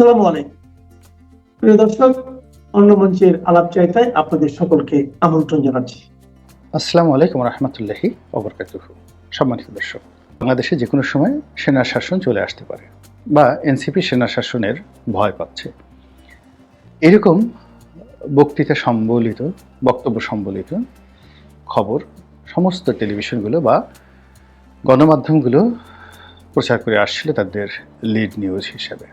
আলাইকুম। প্রিয় দর্শক, অন্য মঞ্চের আলাপ চাইতায় আপনাদের সকলকে আমন্ত্রণ জানাচ্ছি। আসসালামু আলাইকুম রহমতুল্লাহি অবরকাতুহ সম্মানিত দর্শক, বাংলাদেশে যে কোনো সময় সেনা শাসন চলে আসতে পারে বা এনসিপি সেনা শাসনের ভয় পাচ্ছে। এরকম বক্তৃতা সম্বলিত, বক্তব্য সম্বলিত খবর সমস্ত টেলিভিশনগুলো বা গণমাধ্যমগুলো প্রচার করে আসছিল তাদের লিড নিউজ হিসেবে।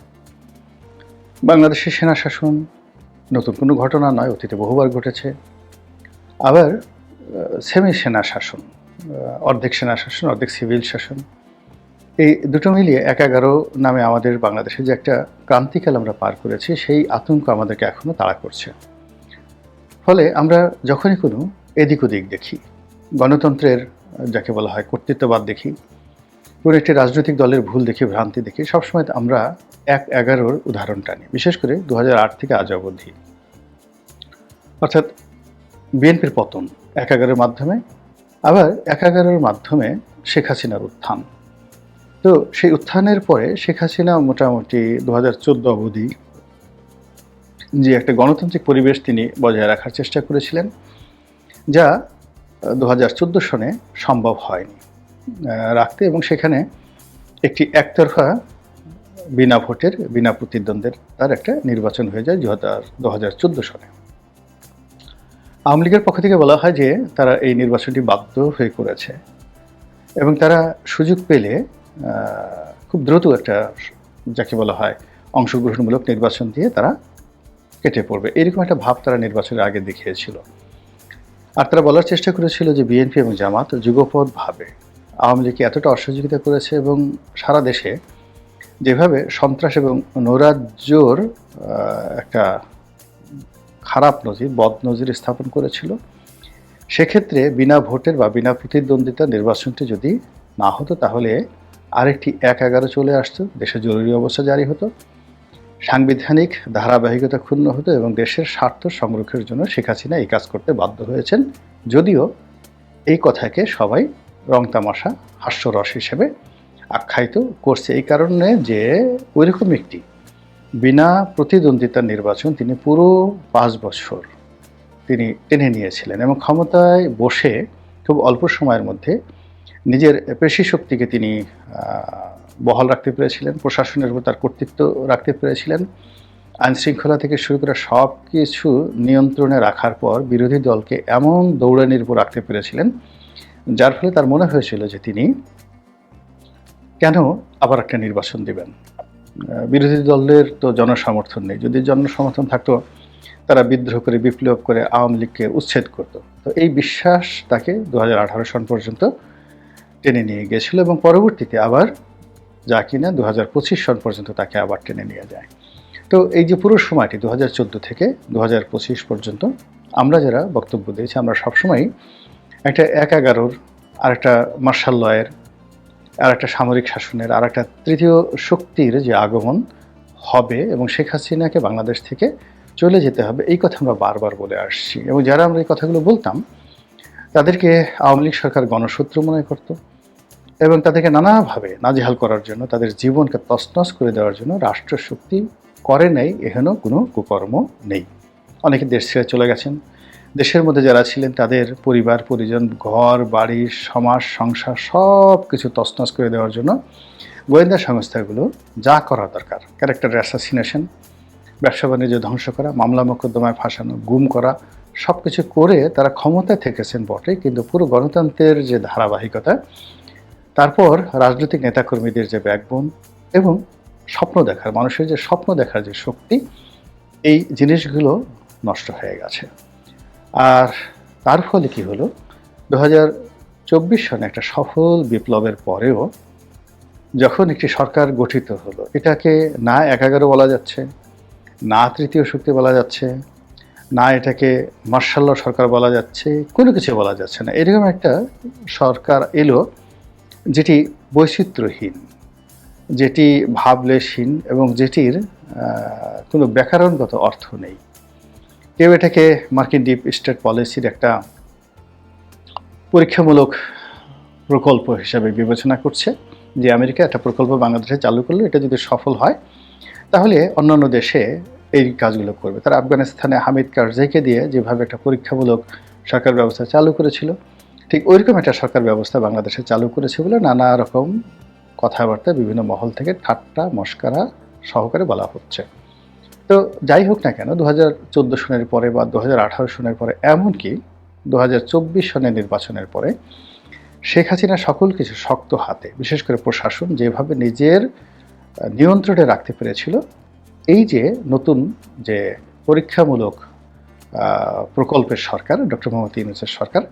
বাংলাদেশের সেনা শাসন নতুন কোনো ঘটনা নয়, অতীতে বহুবার ঘটেছে। আবার সেমি সেনা শাসন অর্ধেক সেনা শাসন, অর্ধেক সিভিল শাসন, এই দুটো মিলিয়ে এক এগারো নামে আমাদের বাংলাদেশে যে একটা ক্রান্তিকাল আমরা পার করেছি, সেই আতঙ্ক আমাদেরকে এখনও তাড়া করছে। ফলে আমরা যখনই কোনো এদিক ওদিক দেখি, গণতন্ত্রের, যাকে বলা হয় কর্তৃত্ববাদ দেখি, কোনো একটি রাজনৈতিক দলের ভুল দেখি, ভ্রান্তি দেখি, সবসময় আমরা এক এগারোর উদাহরণ টানি বিশেষ করে দু হাজার আট থেকে আজ অবধি। অর্থাৎ বিএনপির পতন এক এগারোর মাধ্যমে, আবার এক এগারোর মাধ্যমে শেখ হাসিনার উত্থান। তো সেই উত্থানের পরে শেখ হাসিনা মোটামুটি দু হাজার চোদ্দ অবধি যে একটা গণতান্ত্রিক পরিবেশ তিনি বজায় রাখার চেষ্টা করেছিলেন, যা দু হাজার চোদ্দ সনে সম্ভব হয়নি রাখতে এবং সেখানে একটি একতরফা বিনা ভোটের, বিনা প্রতিদ্বন্দ্বের তার একটা নির্বাচন হয়ে যায় দু হাজার চোদ্দ সালে আওয়ামী লীগের পক্ষ থেকে বলা হয় যে তারা এই নির্বাচনটি বাধ্য হয়ে করেছে এবং তারা সুযোগ পেলে খুব দ্রুত একটা, যাকে বলা হয়, অংশগ্রহণমূলক নির্বাচন দিয়ে তারা কেটে পড়বে। এরকম একটা ভাব তারা নির্বাচনের আগে দেখিয়েছিল। আর তারা বলার চেষ্টা করেছিল যে বিএনপি এবং জামাত যুগপৎ ভাবে আওয়ামী লীগকে এতটা অসহযোগিতা করেছে এবং সারা দেশে যেভাবে সন্ত্রাস এবং নৈরাজ্যর একটা খারাপ নজির, বদ নজির স্থাপন করেছিল, সেক্ষেত্রে বিনা ভোটের বা বিনা প্রতিদ্বন্দ্বিতা নির্বাচনটি যদি না হতো, তাহলে আরেকটি এক এগারো চলে আসতো, দেশে জরুরি অবস্থা জারি হতো, সাংবিধানিক ধারাবাহিকতা ক্ষুণ্ণ হতো এবং দেশের স্বার্থ সংরক্ষণের জন্য শেখ হাসিনা এই কাজ করতে বাধ্য হয়েছেন। যদিও এই কথাকে সবাই রং তামাশা, হাস্যরস হিসেবে আখ্যায়িত করছে এই কারণে যে ওইরকম একটি বিনা প্রতিদ্বন্দ্বিতার নির্বাচন তিনি পুরো পাঁচ বছর তিনি টেনে নিয়েছিলেন এবং ক্ষমতায় বসে খুব অল্প সময়ের মধ্যে নিজের পেশি শক্তিকে তিনি বহাল রাখতে পেরেছিলেন, প্রশাসনের উপর তার কর্তৃত্ব রাখতে পেরেছিলেন, আইন শৃঙ্খলা থেকে শুরু করে সব কিছু নিয়ন্ত্রণে রাখার পর বিরোধী দলকে এমন দৌড়ানির উপর রাখতে পেরেছিলেন, যার ফলে তার মনে হয়েছিল যে তিনি কেন আবার একটা নির্বাচন দিবেন? বিরোধী দলের তো জনসমর্থন নেই। যদি জনসমর্থন থাকতো, তারা বিদ্রোহ করে, বিপ্লব করে, আওয়ামী লীগকে উচ্ছেদ করত। তো এই বিশ্বাস তাকে দু হাজার আঠারো সন পর্যন্ত টেনে নিয়ে গিয়েছিল এবং পরবর্তীতে আবার যা কিনা দু হাজার পঁচিশ সন পর্যন্ত তাকে আবার টেনে নিয়ে যায়। তো এই যে পুরো সময়টি, দু হাজার চোদ্দ থেকে দু হাজার পঁচিশ পর্যন্ত, আমরা যারা বক্তব্য দিয়েছি, আমরা সবসময় একটা এক এগারোর আর একটা মার্শাল লয়ের আর একটা সামরিক শাসনের আর একটা তৃতীয় শক্তির যে আগমন হবে এবং শেখ হাসিনাকে বাংলাদেশ থেকে চলে যেতে হবে, এই কথা আমরা বারবার বলে আসছি। এবং যারা আমরা এই কথাগুলো বলতাম, তাদেরকে আওয়ামী লীগ সরকার গণশত্রু মনে করত এবং তাদেরকে নানাভাবে নাজেহাল করার জন্য, তাদের জীবনকে তছনছ করে দেওয়ার জন্য রাষ্ট্রশক্তি করে নেই, এহেন কোনো কুকর্ম নেই। অনেকে দেশ ছেড়ে চলে গেছেন দেশের মধ্যে যারা ছিলেন, তাদের পরিবার, পরিজন, ঘর, বাড়ি, সমাজ, সংসার সব কিছু তছনছ করে দেওয়ার জন্য গোয়েন্দা সংস্থাগুলো যা করা দরকার। ক্যারেক্টার অ্যাসাসিনেশন ব্যবসা বাণিজ্য ধ্বংস করা, মামলা মোকদ্দমায় ফাঁসানো, গুম করা সব কিছু করে তারা ক্ষমতায় থেকেছেন বটে, কিন্তু পুরো গণতন্ত্রের যে ধারাবাহিকতা, তারপর রাজনৈতিক নেতাকর্মীদের যে ব্যাকবোন এবং স্বপ্ন দেখার, মানুষের যে স্বপ্ন দেখার যে শক্তি, এই জিনিসগুলো নষ্ট হয়ে গেছে। আর তার ফলে কি হলো? দু চব্বিশ সনে একটা সফল বিপ্লবের পরেও যখন একটি সরকার গঠিত হলো, এটাকে না এক এগারো বলা যাচ্ছে, না তৃতীয় শক্তি বলা যাচ্ছে, না এটাকে মার্শাল্লা সরকার বলা যাচ্ছে, কোনো কিছু বলা যাচ্ছে না। এরকম একটা সরকার এলো যেটি বৈচিত্র্যহীন, যেটি ভাবলেশহীন এবং যেটির কোনো ব্যাকরণগত অর্থ নেই। কেউ এটাকে মার্কিন ডিপ স্টেট পলিসির একটা পরীক্ষামূলক প্রকল্প হিসাবে বিবেচনা করছে যে আমেরিকা একটা প্রকল্প বাংলাদেশে চালু করল এটা যদি সফল হয়, তাহলে অন্যান্য দেশে এই কাজগুলো করবে। তারা আফগানিস্তানে হামিদ কারজাইকে দিয়ে যেভাবে একটা পরীক্ষামূলক সরকার ব্যবস্থা চালু করেছিল, ঠিক ওইরকম একটা সরকার ব্যবস্থা বাংলাদেশে চালু করেছে বলে নানা রকম কথাবার্তা বিভিন্ন মহল থেকে ঠাট্টা, মস্কারা সহকারে বলা হচ্ছে। তো যাই হোক না কেন দু হাজার চোদ্দ সনের পরে বা দু হাজার আঠারো সনের পরে, এমনকি দু হাজার চব্বিশ সনের নির্বাচনের পরে, শেখ হাসিনা সকল কিছু শক্ত হাতে, বিশেষ করে প্রশাসন যেভাবে নিজের নিয়ন্ত্রণে রাখতে পেরেছিল, এই যে নতুন যে পরীক্ষামূলক প্রকল্পের সরকার, ডক্টর মোহাম্মদ ইউনুসের সরকার,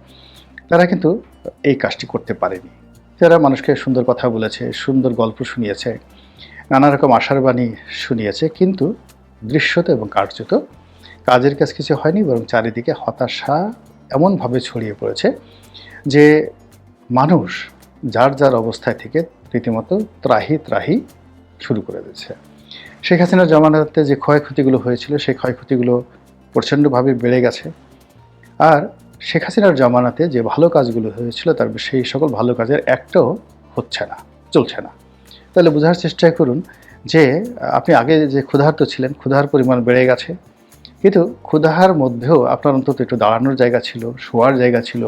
তারা কিন্তু এই কাজটি করতে পারেনি। যারা মানুষকে সুন্দর কথা বলেছে, সুন্দর গল্প শুনিয়েছে, নানা রকম আশার বাণী শুনিয়েছে, কিন্তু দৃশ্যত এবং কার্যত কাজের কাজ কিছু হয়নি, বরং চারিদিকে হতাশা এমনভাবে ছড়িয়ে পড়েছে যে মানুষ যার যার অবস্থায় থেকে রীতিমতো ত্রাহি ত্রাহি শুরু করে দিচ্ছে শেখ হাসিনার জমানাতে যে ক্ষয়ক্ষতিগুলো হয়েছিল, সেই ক্ষয়ক্ষতিগুলো প্রচণ্ডভাবে বেড়ে গেছে। আর শেখ হাসিনার জমানাতে যে ভালো কাজগুলো হয়েছিল, তার সেই সকল ভালো কাজের একটাও হচ্ছে না, চলছে না। তাহলে বোঝার চেষ্টা করুন যে আপনি আগে যে ক্ষুধার্ত ছিলেন, ক্ষুধার পরিমাণ বেড়ে গেছে। কিন্তু ক্ষুধার মধ্যেও আপনার অন্তত একটু দাঁড়ানোর জায়গা ছিল, শোয়ার জায়গা ছিল,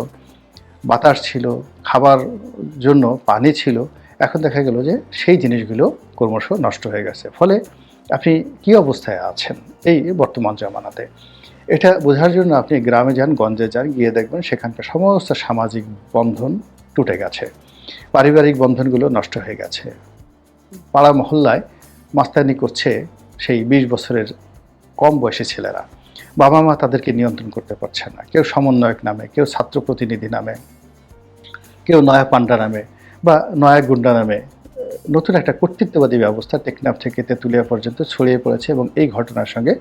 বাতাস ছিল, খাবার জন্য পানি ছিল। এখন দেখা গেল যে সেই জিনিসগুলো ক্রমশ নষ্ট হয়ে গেছে। ফলে আপনি কি অবস্থায় আছেন এই বর্তমান জামানাতে? এটা বোঝার জন্য আপনি গ্রামে যান, গঞ্জে যান, গিয়ে দেখবেন সেখানকার সমস্ত সামাজিক বন্ধন টুটে গেছে। পারিবারিক বন্ধনগুলো নষ্ট হয়ে গেছে। পাড়া মহল্লায় মাস্তানি করছে সেই বিশ বছরের কম বয়সী ছেলেরা। বাবা মা তাদেরকে নিয়ন্ত্রণ করতে পারছে না। কেউ সমন্বয়ক নামে, কেউ ছাত্র প্রতিনিধি নামে, কেউ নয়া পান্ডা নামে বা নয়া গুন্ডা নামে। নতুন একটা কর্তৃত্ববাদী ব্যবস্থা টেকনাফ থেকে তেঁতুলিয়া পর্যন্ত ছড়িয়ে পড়েছে এবং এই ঘটনার সঙ্গে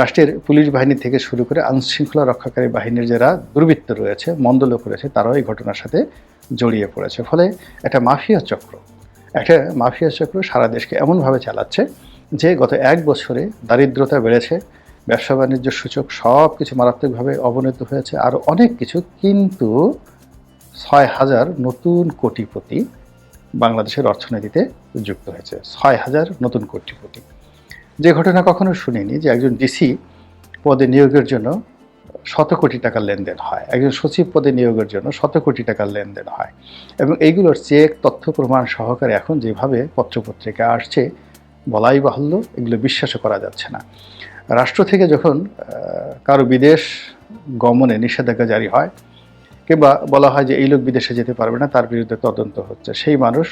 রাষ্ট্রের পুলিশ বাহিনী থেকে শুরু করে আইনশৃঙ্খলা রক্ষাকারী বাহিনীর যারা দুর্বৃত্ত রয়েছে, মন্দ লোক রয়েছে, তারাও এই ঘটনার সাথে জড়িয়ে পড়েছে। ফলে একটা মাফিয়া চক্র একটা মাফিয়া চক্র সারা দেশকে এমনভাবে চালাচ্ছে যে গত এক বছরে দারিদ্রতা বেড়েছে, ব্যবসা বাণিজ্য সূচক সব কিছু মারাত্মকভাবে অবনত হয়েছে, আর অনেক কিছু। কিন্তু ছয় হাজার নতুন কোটিপতি বাংলাদেশের অর্থনীতিতে যুক্ত হয়েছে। ছয় হাজার নতুন কোটিপতি। যে ঘটনা কখনো শুনিনি যে একজন ডিসি পদে নিয়োগের জন্য শত কোটি টাকার লেনদেন হয়। একজন সচিব পদে নিয়োগের জন্য শত কোটি টাকার লেনদেন হয়। এবং এইগুলোর চেক, তথ্য প্রমাণ সহকারে এখন যেভাবে পত্রপত্রিকা আসছে, বলাই বাহুল্য, এগুলো বিশ্বাসও করা যাচ্ছে না। রাষ্ট্র থেকে যখন কারও বিদেশ গমনে নিষেধাজ্ঞা জারি হয়, কিংবা বলা হয় যে এই লোক বিদেশে যেতে পারবে না, তার বিরুদ্ধে তদন্ত হচ্ছে, সেই মানুষ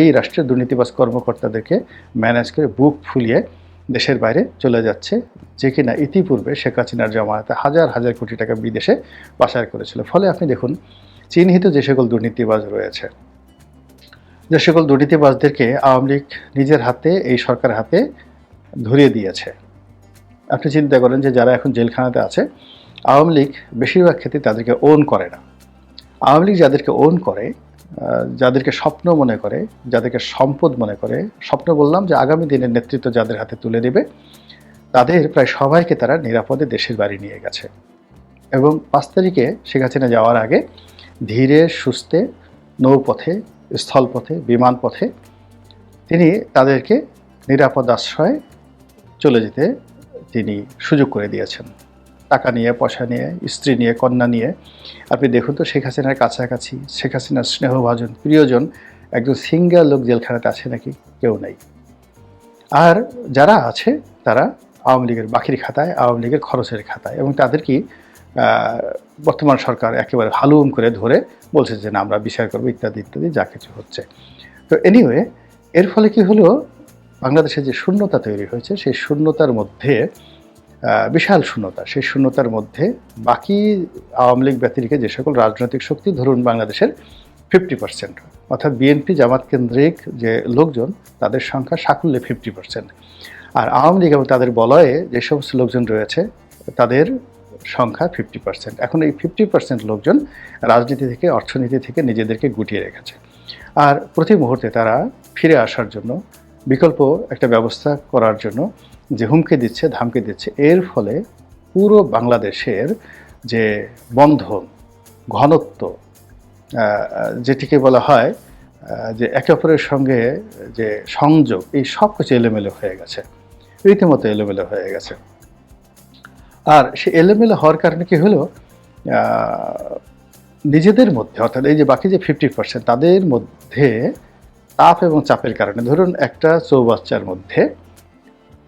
এই রাষ্ট্রের দুর্নীতিবাজ কর্মকর্তাদেরকে ম্যানেজ করে বুক ফুলিয়ে দেশের বাইরে চলে যাচ্ছে, যে কিনা ইতিপূর্বে শেখ হাসিনার জমানাতে হাজার হাজার কোটি টাকা বিদেশে পাচার করেছিল। ফলে আপনি দেখুন, চিহ্নিত যে সকল দুর্নীতিবাজ রয়েছে, যে সকল দুর্নীতিবাজদেরকে আওয়ামী লীগ নিজের হাতে, এই সরকার হাতে ধরিয়ে দিয়েছে। আপনি চিন্তা করেন যে যারা এখন জেলখানাতে আছে, আওয়ামী লীগ বেশিরভাগ ক্ষেত্রে তাদেরকে ওন করে না। আওয়ামী লীগ যাদেরকে ওন করে যাদেরকে স্বপ্ন মনে করে, যাদেরকে সম্পদ মনে করে, স্বপ্ন বললাম যে আগামী দিনের নেতৃত্ব যাদের হাতে তুলে দেবে, তাদের প্রায় সবাইকে তারা নিরাপদে দেশের বাড়ি নিয়ে গেছে। এবং পাঁচ তারিখে হাসিনা যাওয়ার আগে ধীরে, সুস্থে, নৌপথে, স্থলপথে, বিমান পথে তিনি তাদেরকে নিরাপদ আশ্রয়ে চলে যেতে তিনি সুযোগ করে দিয়েছেন। টাকা নিয়ে পয়সা নিয়ে স্ত্রী নিয়ে কন্যা নিয়ে। আপনি দেখুন তো শেখ হাসিনার কাছাকাছি শেখ হাসিনার স্নেহভাজন প্রিয়জন একজন সিঙ্গেল লোক জেলখানাতে আছে নাকি? কেউ নেই। আর যারা আছে তারা আওয়ামী লীগের বাকির খাতায় আওয়ামী লীগের খরচের খাতায় এবং তাদেরকে আহ, বর্তমান সরকার একেবারে হালুম করে ধরে বলছে যে না আমরা বিচার করব ইত্যাদি ইত্যাদি যা কিছু হচ্ছে। তো এনিওয়ে এর ফলে কি হলো? বাংলাদেশে যে শূন্যতা তৈরি হয়েছে সেই শূন্যতার মধ্যে বিশাল শূন্যতা। সেই শূন্যতার মধ্যে বাকি আওয়ামী লীগ ব্যতিরিকে যে সকল রাজনৈতিক শক্তি, ধরুন বাংলাদেশের ফিফটি পার্সেন্ট অর্থাৎ বিএনপি জামাত কেন্দ্রিক যে লোকজন, তাদের সংখ্যা সাকুল্যে ফিফটি পার্সেন্ট আর আওয়ামী লীগ এবং তাদের বলয়ে যে সমস্ত লোকজন রয়েছে, তাদের সংখ্যা ফিফটি পার্সেন্ট এখন এই ফিফটি পার্সেন্ট লোকজন রাজনীতি থেকে, অর্থনীতি থেকে নিজেদেরকে গুটিয়ে রেখেছে। আর প্রতি মুহূর্তে তারা ফিরে আসার জন্য, বিকল্প একটা ব্যবস্থা করার জন্য যে হুমকি দিচ্ছে, ধামকি দিচ্ছে, এর ফলে পুরো বাংলাদেশের যে বন্ধন, ঘনত্ব যেটিকে বলা হয় যে একে অপরের সঙ্গে যে সংযোগ, এই সব কিছু এলোমেলো হয়ে গেছে। রীতিমতো এলোমেলো হয়ে গেছে। আর সে এলোমেলো হওয়ার কারণে কি হলো? নিজেদের মধ্যে, অর্থাৎ এই যে বাকি যে ফিফটি পার্সেন্ট তাদের মধ্যে তাপ এবং চাপের কারণে, ধরুন একটা চৌবাচ্চার মধ্যে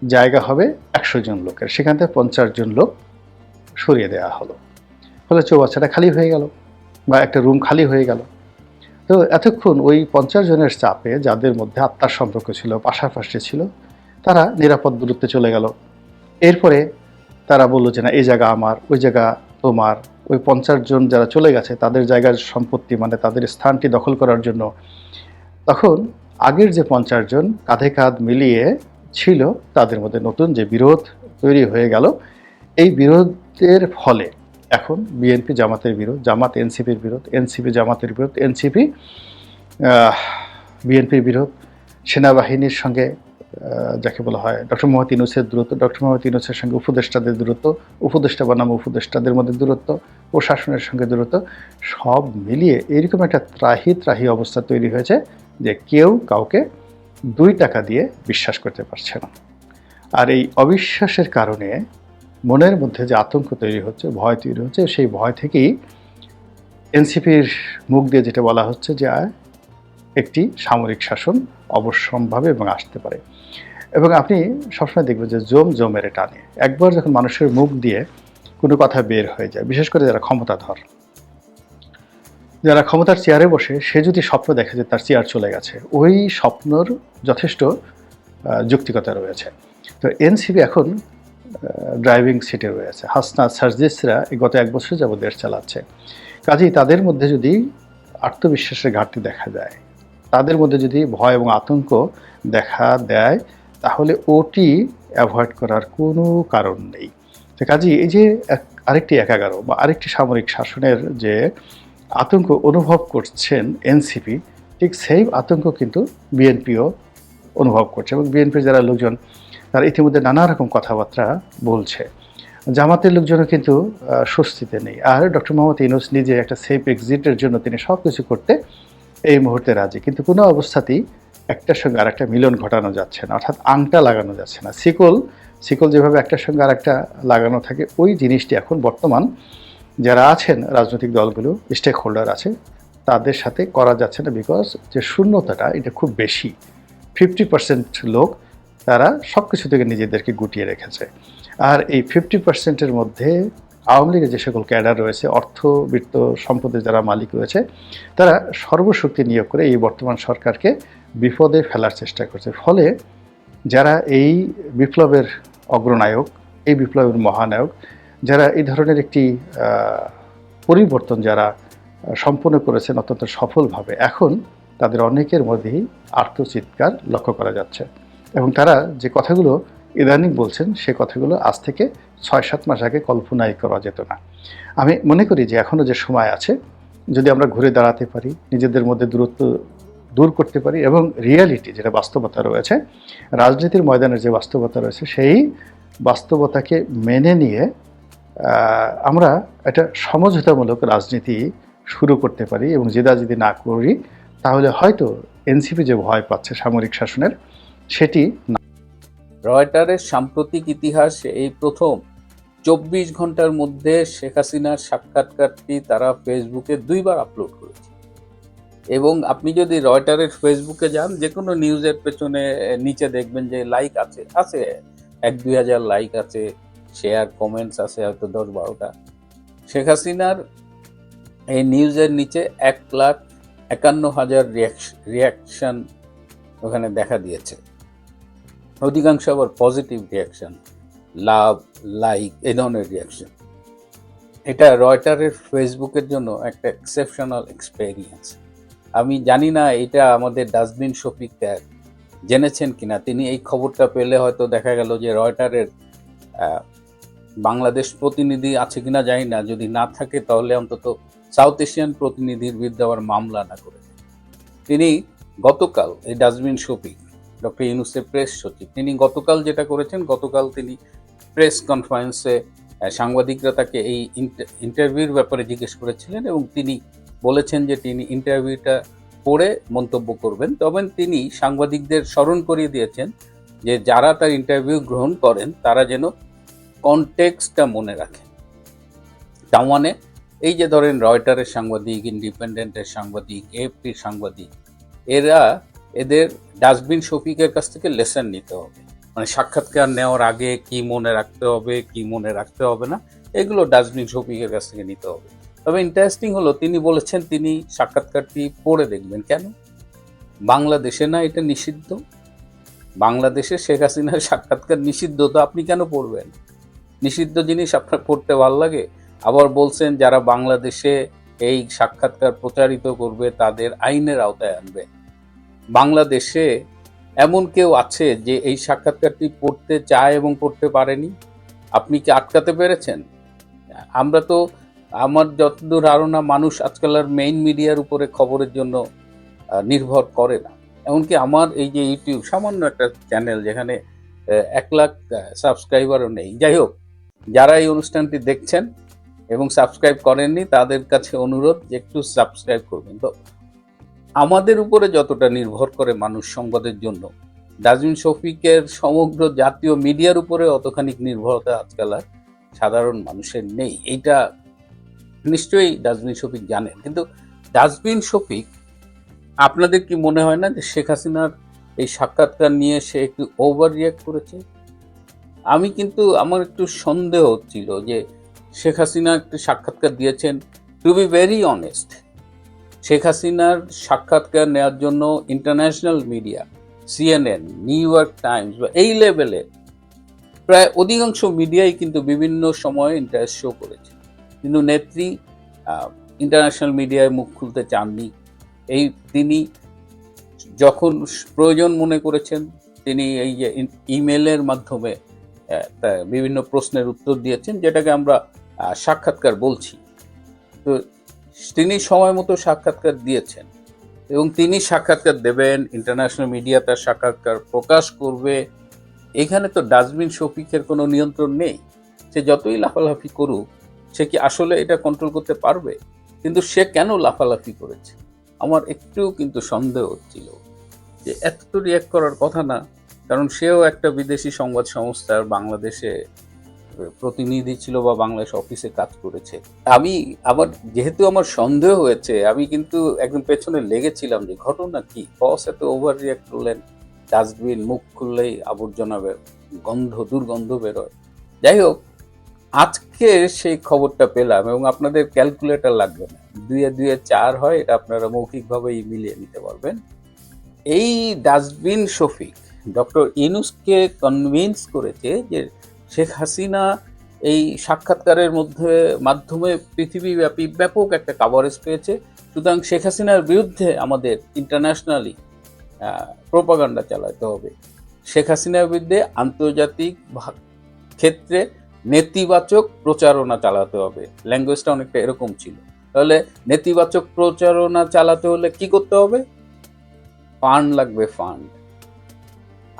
জায়গা হবে একশো জন লোকের। সেখান থেকে পঞ্চাশ জন লোক সরিয়ে দেওয়া হলো। ফলে চৌবাচ্চাটা খালি হয়ে গেল বা একটা রুম খালি হয়ে গেল। তো এতক্ষণ ওই পঞ্চাশ জনের চাপে যাদের মধ্যে আত্মার সম্পর্ক ছিল, পাশাপাশি ছিল, তারা নিরাপদ দূরত্বে চলে গেল। এরপরে তারা বলল যে, না, এই জায়গা আমার, ওই জায়গা তোমার। ওই পঞ্চাশ জন যারা চলে গেছে, তাদের জায়গার সম্পত্তি মানে তাদের স্থানটি দখল করার জন্য। তখন আগের যে পঞ্চাশ জন, কাঁধে কাঁধ মিলিয়ে ছিল, তাদের মধ্যে নতুন যে বিরোধ তৈরি হয়ে গেল, এই বিরোধের ফলে এখন বিএনপি জামাতের বিরোধ, জামাত এনসিপির বিরোধ, এনসিপি জামাতের বিরোধ, এনসিপি বিএনপির বিরোধ, সেনাবাহিনীর সঙ্গে যাকে বলা হয় ডক্টর মোহাম্মদ ইউনুসের দূরত্ব, ডক্টর মোহাম্মদ ইউনুসের সঙ্গে উপদেষ্টাদের দূরত্ব, উপদেষ্টা বনাম উপদেষ্টাদের মধ্যে দূরত্ব, প্রশাসনের সঙ্গে দূরত্ব, সব মিলিয়ে এরকম একটা ত্রাহি ত্রাহি অবস্থা তৈরি হয়েছে যে কেউ কাউকে দুই টাকা দিয়ে বিশ্বাস করতে পারছে না আর এই অবিশ্বাসের কারণে মনের মধ্যে যে আতঙ্ক তৈরি হচ্ছে, ভয় তৈরি হচ্ছে, সেই ভয় থেকেই এনসিপির মুখ দিয়ে যেটা বলা হচ্ছে যে একটি সামরিক শাসন অবশ্যম্ভাবে এবং আসতে পারে। এবং আপনি সবসময় দেখবেন যে, জম জমের টানে। একবার যখন মানুষের মুখ দিয়ে কোনো কথা বের হয়ে যায়, বিশেষ করে যারা ক্ষমতাধর যারা ক্ষমতার চেয়ারে বসে, সে যদি স্বপ্ন দেখে যে তার চেয়ার চলে গেছে, ওই স্বপ্নর যথেষ্ট যৌক্তিকতা রয়েছে। তো এনসিবি এখন ড্রাইভিং সিটে রয়েছে। হাসনা সার্জিসরা গত এক বছর যাবৎ দেশ চালাচ্ছে। কাজেই তাদের মধ্যে যদি আত্মবিশ্বাসের ঘাটতি দেখা যায়, তাদের মধ্যে যদি ভয় এবং আতঙ্ক দেখা দেয়, তাহলে ওটি অ্যাভয়েড করার কোনো কারণ নেই। তো কাজেই এই যে আরেকটি একাগারো বা আরেকটি সামরিক শাসনের যে আতঙ্ক অনুভব করছেন এনসিপি, ঠিক সেই আতঙ্ক কিন্তু বিএনপিও অনুভব করছে এবং বিএনপির যারা লোকজন, তারা ইতিমধ্যে নানা রকম কথাবার্তা বলছে। জামাতের লোকজনও কিন্তু স্বস্তিতে নেই। আর ডক্টর মোহাম্মদ ইউনুস নিজে একটা সেফ এক্সিটের জন্য তিনি সব কিছু করতে এই মুহূর্তে রাজি। কিন্তু কোনো অবস্থাতেই একটার সঙ্গে আরেকটা মিলন ঘটানো যাচ্ছে না, অর্থাৎ আংটা লাগানো যাচ্ছে না। সিকল সিকল যেভাবে একটার সঙ্গে আরেকটা লাগানো থাকে, ওই জিনিসটি এখন বর্তমান যারা আছেন রাজনৈতিক দলগুলো স্টেক হোল্ডার আছে, তাদের সাথে করা যাচ্ছে না বিকজ যে শূন্যতাটা, এটা খুব বেশি। ফিফটি পার্সেন্ট লোক, তারা সব কিছু থেকে নিজেদেরকে গুটিয়ে রেখেছে। আর এই ফিফটি পার্সেন্টের মধ্যে আওয়ামী লীগের যে সকল ক্যাডার রয়েছে অর্থবিত্ত সম্পদের যারা মালিক রয়েছে, তারা সর্বশক্তি নিয়োগ করে এই বর্তমান সরকারকে বিপদে ফেলার চেষ্টা করছে। ফলে যারা এই বিপ্লবের অগ্রনায়ক, এই বিপ্লবের মহানায়ক যারা এই ধরনের একটি পরিবর্তন যারা সম্পন্ন করেছেন অত্যন্ত সফলভাবে, এখন তাদের অনেকের মধ্যেই আর্তচিৎকার লক্ষ্য করা যাচ্ছে। এবং তারা যে কথাগুলো ইদানিং বলছেন, সে কথাগুলো আজ থেকে ছয় সাত মাস আগে কল্পনাই করা যেত না। আমি মনে করি যে এখনও যে সময় আছে, যদি আমরা ঘুরে দাঁড়াতে পারি, নিজেদের মধ্যে দূরত্ব দূর করতে পারি এবং রিয়ালিটি যেটা বাস্তবতা রয়েছে, রাজনীতির ময়দানের যে বাস্তবতা রয়েছে, সেই বাস্তবতাকে মেনে নিয়ে আমরা একটা সমঝোতামূলক রাজনীতি শুরু করতে পারি এবং জেদা যদি না করি, তাহলে হয়তো এনসিপি যে ভয় পাচ্ছে সামরিক শাসনের, সেটি রয়টারের সাম্প্রতিক ইতিহাস এই প্রথম চব্বিশ ঘণ্টার মধ্যে শেখ হাসিনার সাক্ষাৎকারটি তারা ফেসবুকে দুইবার আপলোড করেছে। এবং আপনি যদি রয়টারের ফেসবুকে যান যে কোনো নিউজের পেছনে, নিচে দেখবেন যে লাইক আছে আছে, এক দুই হাজার লাইক আছে শেয়ার কমেন্টস আছে হয়তো দশ বারোটা। শেখ হাসিনার এই নিউজের নিচে এক লাখ একান্ন হাজার রিয়াকশন ওখানে দেখা দিয়েছে। অধিকাংশ আবার পজিটিভ রিয়াকশন লাভ লাইক এই ধরনের রিয়াকশন এটা রয়টারের ফেসবুকের জন্য একটা এক্সেপশনাল এক্সপেরিয়েন্স আমি জানি না এটা আমাদের ডাস্টবিন শফিক ত্যাগ জেনেছেন কিনা। তিনি এই খবরটা পেলে হয়তো দেখা গেল যে রয়টারের বাংলাদেশ প্রতিনিধি আছে কিনা জানি না। যদি না থাকে, তাহলে অন্তত সাউথ এশিয়ান প্রতিনিধির বিরুদ্ধে আবার মামলা না করে। তিনি গতকাল, এই ডাস্টবিন শফিক ডক্টর ইউনুসের প্রেস সচিব, তিনি গতকাল যেটা করেছেন, গতকাল তিনি প্রেস কনফারেন্সে সাংবাদিকরা তাকে এই ইন্টারভিউর ব্যাপারে জিজ্ঞেস করেছিলেন এবং তিনি বলেছেন যে তিনি ইন্টারভিউটা পড়ে মন্তব্য করবেন। তবে তিনি সাংবাদিকদের স্মরণ করিয়ে দিয়েছেন যে যারা তার ইন্টারভিউ গ্রহণ করেন, তারা যেন কনটেক্সটটা মনে রাখেন তার এই যে ধরেন রয়টারের সাংবাদিক, ইন্ডিপেন্ডেন্টের সাংবাদিক, এএফপির সাংবাদিক, এরা এদের ডাস্টবিন শফিকের কাছ থেকে লেসন নিতে হবে। মানে সাক্ষাৎকার নেওয়ার আগে কি মনে রাখতে হবে, কি মনে রাখতে হবে না, এগুলো ডাস্টবিন শফিকের কাছ থেকে নিতে হবে। তবে ইন্টারেস্টিং হলো, তিনি বলেছেন তিনি সাক্ষাৎকারটি পড়ে দেখবেন। কেন? বাংলাদেশে না এটা নিষিদ্ধ। বাংলাদেশে শেখ হাসিনার সাক্ষাৎকার নিষিদ্ধ, তো আপনি কেন পড়বেন? নিষিদ্ধ জিনিস আপনার পড়তে ভালো লাগে? আবার বলছেন, যারা বাংলাদেশে এই সাক্ষাৎকার প্রচারিত করবে, তাদের আইনের আওতায় আনবে। বাংলাদেশে এমন কেউ আছে যে এই সাক্ষাৎকারটি পড়তে চায় এবং পড়তে পারেনি? আপনি কি আটকাতে পেরেছেন? আমরা তো, আমার যতদূর ধারণা, মানুষ আজকাল আর মেইন মিডিয়ার উপরে খবরের জন্য নির্ভর করে না। এমনকি আমার এই যে ইউটিউব সামান্য একটা চ্যানেল যেখানে এক লাখ সাবস্ক্রাইবারও নেই। যাই হোক যারা এই অনুষ্ঠানটি দেখছেন এবং সাবস্ক্রাইব করেননি, তাদের কাছে অনুরোধ যে একটু সাবস্ক্রাইব করবেন। তো আমাদের উপরে যতটা নির্ভর করে মানুষ সংবাদের জন্য ডাজমিন শফিকের সমগ্র জাতীয় মিডিয়ার উপরে অতখানি নির্ভরতা আজকাল আর সাধারণ মানুষের নেই। এইটা নিশ্চয়ই ডাস্টবিন শফিক জানেন। কিন্তু ডাস্টবিন শফিক, আপনাদের কি মনে হয় না যে শেখ হাসিনার এই সাক্ষাৎকার নিয়ে সে একটু ওভার রিয়াক্ট করেছে? আমি কিন্তু, আমার একটু সন্দেহ হচ্ছিল যে শেখ হাসিনা একটু সাক্ষাৎকার দিয়েছেন। To be very honest Sheikh হাসিনার সাক্ষাৎকার নেওয়ার জন্য international media CNN New York Times বা এই লেভেলে প্রায় অধিকাংশ মিডিয়াই কিন্তু বিভিন্ন সময়ে ইন্টারেস্ট শো করেছে। কিন্তু নেত্রী ইন্টারন্যাশনাল মিডিয়ায় মুখ খুলতে চাননি। এই তিনি যখন প্রয়োজন মনে করেছেন, তিনি এই যে ইমেলের মাধ্যমে বিভিন্ন প্রশ্নের উত্তর দিয়েছেন, যেটাকে আমরা সাক্ষাৎকার বলছি। তো তিনি সময় মতো সাক্ষাৎকার দিয়েছেন এবং তিনি সাক্ষাৎকার দেবেন ইন্টারন্যাশনাল মিডিয়া তার সাক্ষাৎকার প্রকাশ করবে। এখানে তো ডাস্টবিন শফিকের কোনো নিয়ন্ত্রণ নেই। সে যতই লাফালাফি করুক, সে কি আসলে এটা কন্ট্রোল করতে পারবে? কিন্তু সে কেন লাফালাফি করেছে? আমার একটু কিন্তু সন্দেহ হচ্ছিল যে এত রিয়াক্ট করার কথা না। কারণ সেও একটা বিদেশি সংবাদ সংস্থার বাংলাদেশে প্রতিনিধি ছিল বা বাংলাদেশ অফিসে কাজ করেছে। আমি আমার, যেহেতু আমার সন্দেহ হয়েছে, আমি কিন্তু একদম পেছনে লেগেছিলাম যে ঘটনা কি? বস এত ওভার রিয়াক্ট করলেন, ডাস্টবিন, মুখ খুললেই আবর্জনা বের গন্ধ, দুর্গন্ধ বেরোয়। যাই হোক, আজকে সেই খবরটা পেলাম এবং আপনাদের ক্যালকুলেটর লাগবে না। দুয়ে দুয়ে চার হয়, এটা আপনারা মৌখিকভাবেই মিলিয়ে নিতে পারবেন। এই ডাস্টবিন শফিক ডক্টর ইনুসকে কনভিন্স করেছে যে শেখ হাসিনা এই সাক্ষাৎকারের মধ্যে মাধ্যমে পৃথিবীব্যাপী ব্যাপক একটা কাভারেজ পেয়েছে। সুতরাং শেখ হাসিনার বিরুদ্ধে আমাদের ইন্টারন্যাশনালি প্রোপাগান্ডা চালাতে হবে। শেখ হাসিনার বিরুদ্ধে আন্তর্জাতিক ক্ষেত্রে নেতিবাচক প্রচারণা চালাতে হবে। ল্যাঙ্গুয়েজটা অনেকটা এরকম ছিল। তাহলে নেতিবাচক প্রচারণা চালাতে হলে কি করতে হবে? ফান্ড লাগবে ফান্ড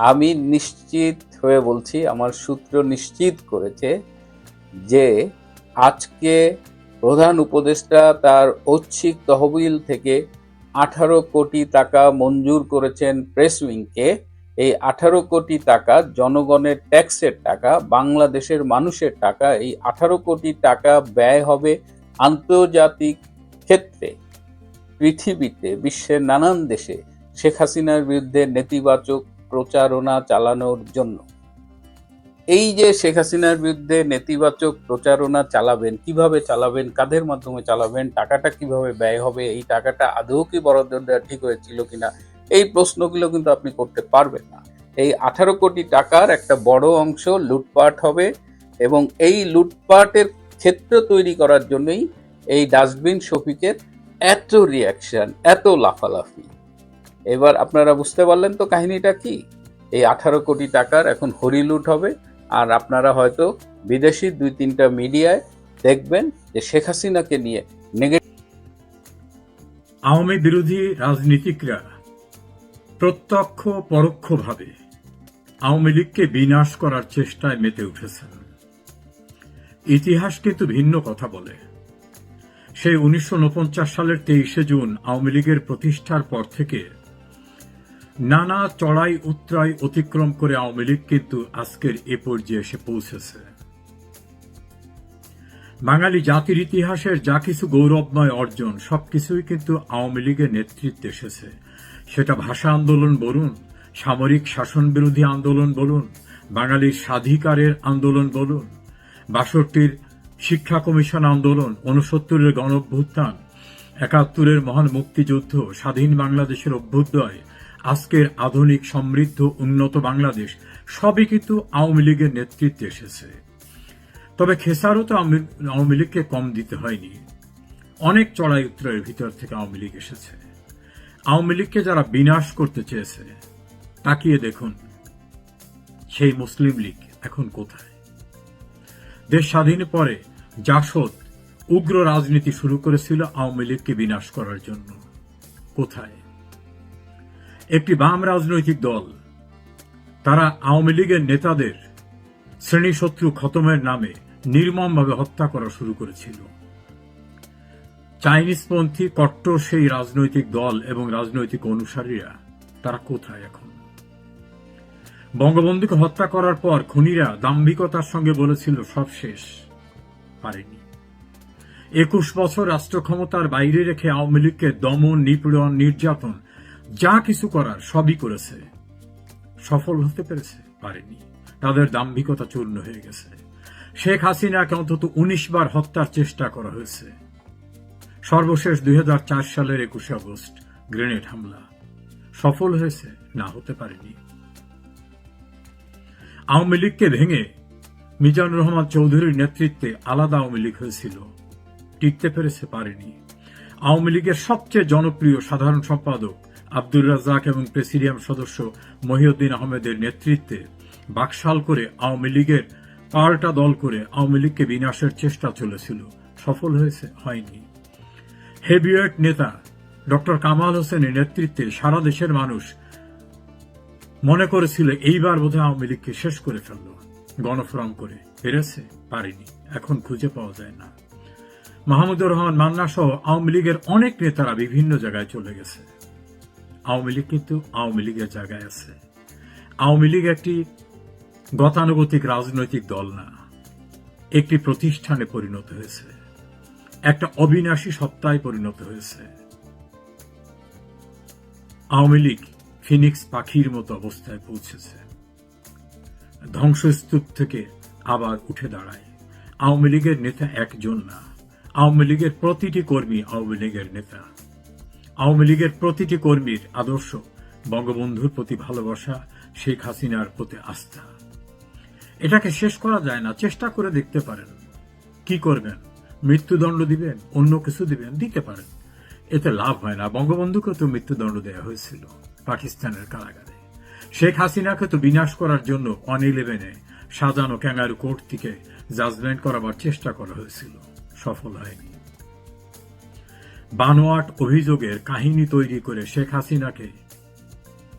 আমি নিশ্চিত হয়ে বলছি, আমার সূত্র নিশ্চিত করেছে যে আজকে প্রধান উপদেষ্টা তার ঐচ্ছিক তহবিল থেকে আঠারো কোটি টাকা মঞ্জুর করেছেন প্রেস উইংকে। এই আঠারো কোটি টাকা জনগণের ট্যাক্সের টাকা, বাংলাদেশের মানুষের টাকা, এই আঠারো কোটি টাকা ব্যয় হবে আন্তর্জাতিক ক্ষেত্রে। পৃথিবীতে, বিশ্বের নানান দেশে শেখ হাসিনার বিরুদ্ধে নেতিবাচক প্রচারণা চালানোর জন্য। এই যে শেখ হাসিনার বিরুদ্ধে নেতিবাচক প্রচারণা চালাবেন, কীভাবে চালাবেন, কাদের মাধ্যমে চালাবেন, টাকাটা কীভাবে ব্যয় হবে, এই টাকাটা আদৌ কি বরাদ্দ দেওয়া ঠিক হয়েছিল কিনা, এই প্রশ্নগুলো কিন্তু আপনি করতে পারবেন না। এই আঠারো কোটি টাকার একটা বড় অংশ লুটপাট হবে এবং এই লুটপাটের ক্ষেত্র তৈরি করার জন্যই এই ডাস্টবিন শফিকের এত রিয়াকশন এত লাফালাফি। এবার আপনারা বুঝতে পারলেন তো কাহিনীটা কি? এই আঠারো কোটি টাকার এখন হরিলুট হবে, আর আপনারা হয়তো বিদেশি দুই তিনটা মিডিয়ায় দেখবেন যে শেখ হাসিনাকে নিয়ে আওয়ামী বিরোধী রাজনীতিকরা প্রত্যক্ষ পরোক্ষভাবে আওয়ামী লীগকে বিনাশ করার চেষ্টায় মেতে উঠেছেন। ইতিহাস কিন্তু ভিন্ন কথা বলে। সেই উনিশশো সালের তেইশে জুন আওয়ামী লীগের প্রতিষ্ঠার পর থেকে নানা চড়াই উত্তরাই অতিক্রম করে আওয়ামী লীগ কিন্তু আজকের এ পর্যায়ে এসে পৌঁছেছে। বাঙালি জাতির ইতিহাসের যা কিছু গৌরবময় অর্জন, সবকিছুই কিন্তু আওয়ামী লীগের নেতৃত্বে এসেছে। সেটা ভাষা আন্দোলন বলুন, সামরিক শাসন বিরোধী আন্দোলন বলুন, বাঙালির স্বাধিকারের আন্দোলন বলুন, বাষট্টির শিক্ষা কমিশন আন্দোলন উনসত্তরের গণঅভ্যুত্থান, একাত্তরের মহান মুক্তিযুদ্ধ, স্বাধীন বাংলাদেশের অভ্যুদয় আজকের আধুনিক, সমৃদ্ধ, উন্নত বাংলাদেশ সবই কিন্তু আওয়ামী লীগের নেতৃত্বে এসেছে। তবে খেসারও তো আওয়ামী লীগকে কম দিতে হয়নি। অনেক চড়াই উত্তরের ভিতর থেকে আওয়ামী লীগ এসেছে। আওয়ামী লীগকে যারা বিনাশ করতে চেয়েছে, তাকিয়ে দেখুন, সেই মুসলিম লীগ এখন কোথায়? দেশ স্বাধীন পরে জাসদ উগ্র রাজনীতি শুরু করেছিল আওয়ামী লীগকে বিনাশ করার জন্য। কোথায়? একটি বাম রাজনৈতিক দল। তারা আওয়ামী লীগের নেতাদের শ্রেণীশত্রু খতমের নামে নির্মমভাবে হত্যা করা শুরু করেছিল। চাইনিজপন্থী কট্টর সেই রাজনৈতিক দল এবং রাজনৈতিক অনুসারীরা তারা কোথায় এখন? বঙ্গবন্ধুকে হত্যা করার পর খুনিরা দাম্ভিকতার সঙ্গে বলেছিল, সব শেষ, পারেনি। একুশ বছর রাষ্ট্র ক্ষমতার বাইরে রেখে আওয়ামী লীগকে দমন, নিপীড়ন, নির্যাতন যা কিছু করার সবই করেছে। সফল হতে পেরেছে, পারেনি। তাদের দাম্ভিকতা চূর্ণ হয়ে গেছে। শেখ হাসিনাকে অন্তত উনিশ বার হত্যার চেষ্টা করা হয়েছে। সর্বশেষ দুই হাজার চার সালের একুশে আগস্ট গ্রেনেড হামলা। সফল হয়েছে, না হতে পারেনি। আওয়ামী লীগকে ভেঙে মিজানুর রহমান চৌধুরীর নেতৃত্বে আলাদা আওয়ামী লীগ হয়েছিল। টিকতে পেরেছে, পারেনি। আওয়ামী লীগের সবচেয়ে জনপ্রিয় সাধারণ সম্পাদক আব্দুর রাজ্জাক এবং প্রেসিডিয়াম সদস্য মহিউদ্দিন আহমেদের নেতৃত্বে বাকশাল করে আওয়ামী লীগের পাল্টা দল করে আওয়ামী লীগকে বিনাশের চেষ্টা চলেছিল। সফল হয়েছে, হয়নি। হেভিওয়েট নেতা ডক্টর কামাল হোসেনের নেতৃত্বে সারা দেশের মানুষ মনে করেছিল এইবার বোধহয় আওয়ামী লীগকে শেষ করে ফেলল। গণফোরাম করে পেরেছে পারেনি, এখন খুঁজে পাওয়া যায় না। মাহমুদুর রহমান মান্না সহ আওয়ামী লীগের অনেক নেতারা বিভিন্ন জায়গায় চলে গেছে। আওয়ামী লীগ কিন্তু আওয়ামী লীগের জায়গায় আছে। আওয়ামী লীগ একটি গতানুগতিক রাজনৈতিক দল না। একটি প্রতিষ্ঠানে পরিণত হয়েছে। একটা অবিনাশী সত্তায় পরিণত হয়েছে। আওয়ামী লীগ ফিনিক্স পাখির মতো অবস্থায় পৌঁছেছে। ধ্বংসস্তূপ থেকে আবার উঠে দাঁড়ায়। আওয়ামী লীগের নেতা একজন না। আওয়ামী লীগের প্রতিটি কর্মী আওয়ামী লীগের নেতা। আওয়ামী লীগের প্রতিটি কর্মীর আদর্শ, বঙ্গবন্ধুর প্রতি ভালোবাসা, শেখ হাসিনার প্রতি আস্থা। এটাকে শেষ করা যায় না, চেষ্টা করে দেখতে পারেন। কি করবেন? মৃত্যুদণ্ড দিবেন, অন্য কিছু দিবেন, দিতে পারেন। এতে লাভ হয় না। বঙ্গবন্ধুকে তো মৃত্যুদণ্ড দেওয়া হয়েছিল পাকিস্তানের কারাগারে। শেখ হাসিনাকে তো বিনাশ করার জন্য অন ইলেভেনে সাজানো ক্যাঙ্গারু কোর্ট থেকে জাজমেন্ট করাবার চেষ্টা করা হয়েছিল। সফল হয়নি। বানোয়াট অভিযোগের কাহিনী তৈরি করে শেখ হাসিনাকে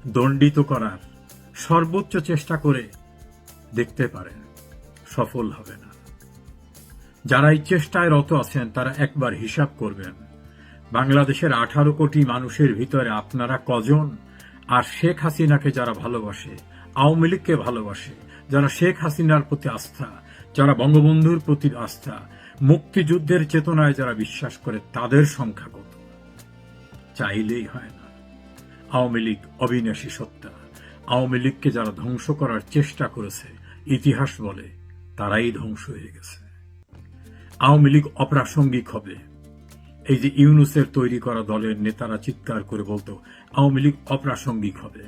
দণ্ডিত করার সর্বোচ্চ চেষ্টা করে দেখতে পারেন, সফল হবে না। যারা এই চেষ্টায় রত আছেন, তারা একবার হিসাব করবেন, বাংলাদেশের আঠারো কোটি মানুষের ভিতরে আপনারা কজন? আর শেখ হাসিনাকে যারা ভালোবাসে, আওয়ামী লীগকে ভালোবাসে, যারা শেখ হাসিনার প্রতি আস্থা যারা বঙ্গবন্ধুর প্রতি আস্থা, মুক্তিযুদ্ধের চেতনায় যারা বিশ্বাস করে, তাদের সংখ্যা কত? চাইলেই হয় না। আওয়ামী লীগ অবিনাশী সত্তা। আওয়ামী লীগকে যারা ধ্বংস করার চেষ্টা করেছে, ইতিহাস বলে তারাই ধ্বংস হয়ে গেছে। আওয়ামী লীগ অপ্রাসঙ্গিক হবে। এই যে ইউনুসের তৈরি করা দলের নেতারা চিৎকার করে বলতো, আওয়ামী লীগ অপ্রাসঙ্গিক হবে।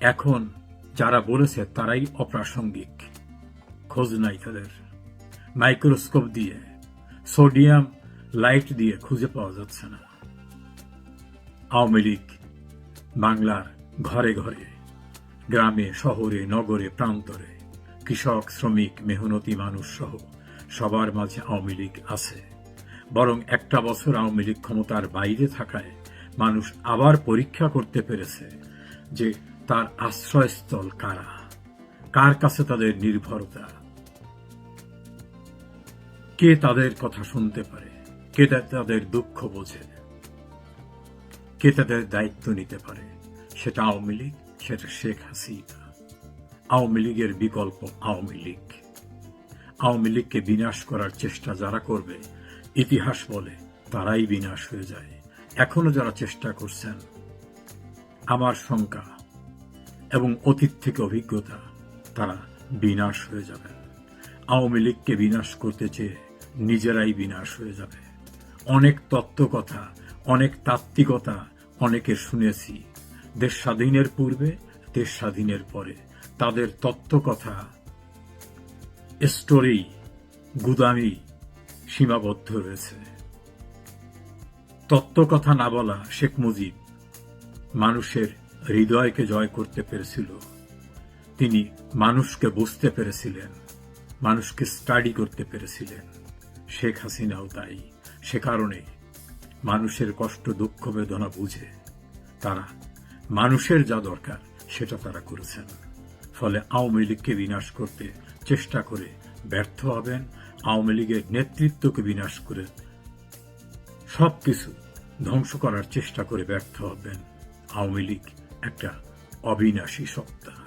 এখন যারা বলেছে, তারাই অপ্রাসঙ্গিক। খোঁজ নাই তাদের মাইক্রোস্কোপ দিয়ে, সোডিয়াম লাইট দিয়ে খুঁজে পাওয়া যাচ্ছে না। আওয়ামী লীগ বাংলার ঘরে ঘরে, গ্রামে, শহরে, নগরে, প্রান্তরে, কৃষক, শ্রমিক, মেহনতি মানুষ সহ সবার মাঝে আওয়ামী লীগ আছে। বরং একটা বছর আওয়ামী লীগ ক্ষমতার বাইরে থাকায় মানুষ আবার পরীক্ষা করতে পেরেছে যে তার আশ্রয়স্থল কারা, কার কাছে তাদের নির্ভরতা কে তাদের কথা শুনতে পারে? কে তাদের দুঃখ বোঝে? কে তাদের দায়িত্ব নিতে পারে? সেটা আওয়ামী লীগ, সেটা শেখ হাসিনা। আওয়ামী লীগের বিকল্প আওয়ামী লীগ। আওয়ামী লীগকে বিনাশ করার চেষ্টা যারা করবে, ইতিহাস বলে তারাই বিনাশ হয়ে যায়। এখনও যারা চেষ্টা করছেন, আমার শঙ্কা এবং অতীত থেকে অভিজ্ঞতা, তারা বিনাশ হয়ে যাবেন। আওয়ামী লীগকে বিনাশ করতে চেয়ে নিজেরাই বিনাশ হয়ে যাবে। অনেক তত্ত্ব কথা অনেক তাত্ত্বিকতা অনেকের শুনেছি। দেশ স্বাধীনের পূর্বে, দেশ স্বাধীনের পরে। তাদের তত্ত্ব কথা স্টোরি গুদামি সীমাবদ্ধ রয়েছে। তত্ত্ব কথা না বলা শেখ মুজিব মানুষের হৃদয়কে জয় করতে পেরেছিল। তিনি মানুষকে বুঝতে পেরেছিলেন, মানুষকে স্টাডি করতে পেরেছিলেন। শেখ হাসিনাও তাই। সে কারণে মানুষের কষ্ট, দুঃখ, বেদনা বুঝে। তারা মানুষের যা দরকার সেটা তারা করেছেন। ফলে আওয়ামী লীগকে বিনাশ করতে চেষ্টা করে ব্যর্থ হবেন। আওয়ামী লীগের নেতৃত্বকে বিনাশ করে সবকিছু ধ্বংস করার চেষ্টা করে ব্যর্থ হবেন আওয়ামী লীগ একটা অবিনাশী সত্তা।